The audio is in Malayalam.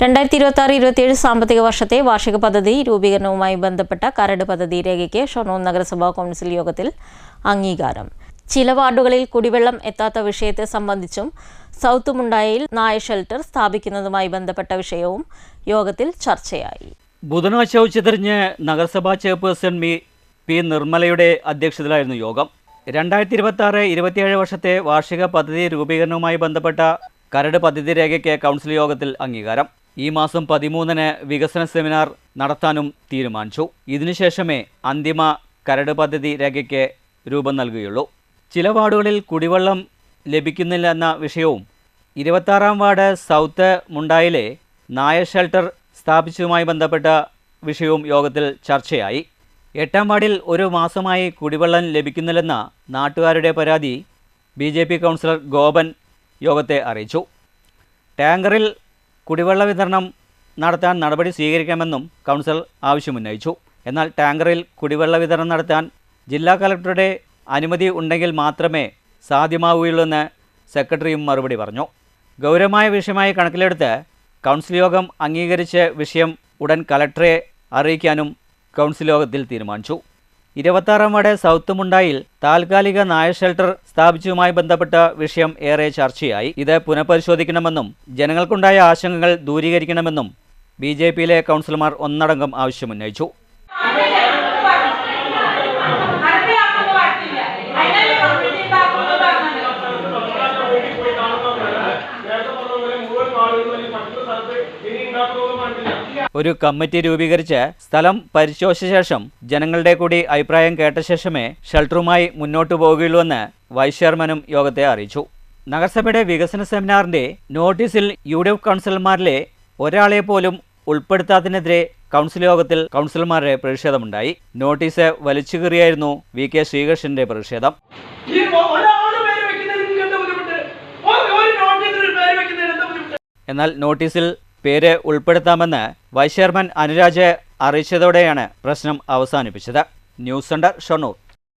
രണ്ടായിരത്തി ഇരുപത്തി ആറ് ഇരുപത്തിയേഴ് സാമ്പത്തിക വർഷത്തെ വാർഷിക പദ്ധതി രൂപീകരണവുമായി ബന്ധപ്പെട്ട കരട് പദ്ധതി രേഖയ്ക്ക് ഷൊർണൂർ നഗരസഭാ കൗൺസിൽ യോഗത്തിൽ അംഗീകാരം. ചില വാർഡുകളിൽ കുടിവെള്ളം എത്താത്ത വിഷയത്തെ സംബന്ധിച്ചും സൗത്ത് മുണ്ടായിൽ നായ ഷെൽട്ടർ സ്ഥാപിക്കുന്നതുമായി ബന്ധപ്പെട്ട വിഷയവും യോഗത്തിൽ ചർച്ചയായി. ബുധനാഴ്ച ഉച്ചതിരിഞ്ഞ് നഗരസഭാ ചെയർപേഴ്സൺ മി. പി. നിർമ്മലയുടെ അധ്യക്ഷതയിലായിരുന്നു യോഗം. രണ്ടായിരത്തി ഇരുപത്തി ആറ് ഇരുപത്തിയേഴ് വർഷത്തെ വാർഷിക പദ്ധതി രൂപീകരണവുമായി ബന്ധപ്പെട്ട കരട് പദ്ധതി രേഖയ്ക്ക് കൗൺസിൽ യോഗത്തിൽ അംഗീകാരം. ഈ മാസം പതിമൂന്നിന് വികസന സെമിനാർ നടത്താനും തീരുമാനിച്ചു. ഇതിനുശേഷമേ അന്തിമ കരട് പദ്ധതി രേഖയ്ക്ക് രൂപം നൽകുകയുള്ളൂ. ചില വാർഡുകളിൽ കുടിവെള്ളം ലഭിക്കുന്നില്ല എന്ന വിഷയവും ഇരുപത്താറാം വാർഡ് സൗത്ത് മുണ്ടായിലെ നായ ഷെൽട്ടർ സ്ഥാപിച്ചതുമായി ബന്ധപ്പെട്ട വിഷയവും യോഗത്തിൽ ചർച്ചയായി. എട്ടാം വാർഡിൽ ഒരു മാസമായി കുടിവെള്ളം ലഭിക്കുന്നില്ലെന്ന നാട്ടുകാരുടെ പരാതി ബി കൗൺസിലർ ഗോപൻ യോഗത്തെ അറിയിച്ചു. ടാങ്കറിൽ കുടിവെള്ള വിതരണം നടത്താൻ നടപടി സ്വീകരിക്കാമെന്നും കൗൺസിൽ ആവശ്യമുന്നയിച്ചു. എന്നാൽ ടാങ്കറിൽ കുടിവെള്ള വിതരണം നടത്താൻ ജില്ലാ കലക്ടറുടെ അനുമതി ഉണ്ടെങ്കിൽ മാത്രമേ സാധ്യമാവുകയുള്ളൂ എന്ന് സെക്രട്ടറിയും മറുപടി പറഞ്ഞു. ഗൗരവമായ വിഷയമായി കണക്കിലെടുത്ത് കൗൺസിൽ യോഗം അംഗീകരിച്ച് വിഷയം ഉടൻ കലക്ടറെ അറിയിക്കാനും കൗൺസിൽ യോഗത്തിൽ തീരുമാനിച്ചു. ഇരുപത്താറാം വാർഡ് സൗത്ത് മുണ്ടായിൽ താൽക്കാലിക നായ ഷെൽട്ടർ സ്ഥാപിച്ചതുമായി ബന്ധപ്പെട്ട വിഷയം ഏറെ ചർച്ചയായി. ഇത് പുനഃപരിശോധിക്കണമെന്നും ജനങ്ങൾക്കുണ്ടായ ആശങ്കകൾ ദൂരീകരിക്കണമെന്നും ബി ജെ പിയിലെ കൗൺസിലർമാർ ഒന്നടങ്കം ആവശ്യമുന്നയിച്ചു. ഒരു കമ്മിറ്റി രൂപീകരിച്ച് സ്ഥലം പരിശോധിച്ച ശേഷം ജനങ്ങളുടെ കൂടി അഭിപ്രായം കേട്ട ശേഷമേ ഷെൽട്ടറുമായി മുന്നോട്ടു പോകുകയുള്ളൂവെന്ന് വൈസ് ചെയർമാനും യോഗത്തെ അറിയിച്ചു. നഗരസഭയുടെ വികസന സെമിനാറിന്റെ നോട്ടീസിൽ യു ഡി എഫ് കൗൺസിലർമാരിലെ ഒരാളെ പോലും ഉൾപ്പെടുത്താത്തതിനെതിരെ കൗൺസിൽ യോഗത്തിൽ കൗൺസിലർമാരുടെ പ്രതിഷേധമുണ്ടായി. നോട്ടീസ് വലിച്ചുകീറിയായിരുന്നു വി കെ ശ്രീകൃഷ്ണന്റെ പ്രതിഷേധം. എന്നാൽ നോട്ടീസിൽ പേര് ഉൾപ്പെടുത്താമെന്ന് വൈസ് ചെയർമാൻ അനുരാജ് അറിയിച്ചതോടെയാണ് പ്രശ്നം അവസാനിപ്പിച്ചത്. News centre Shoranur.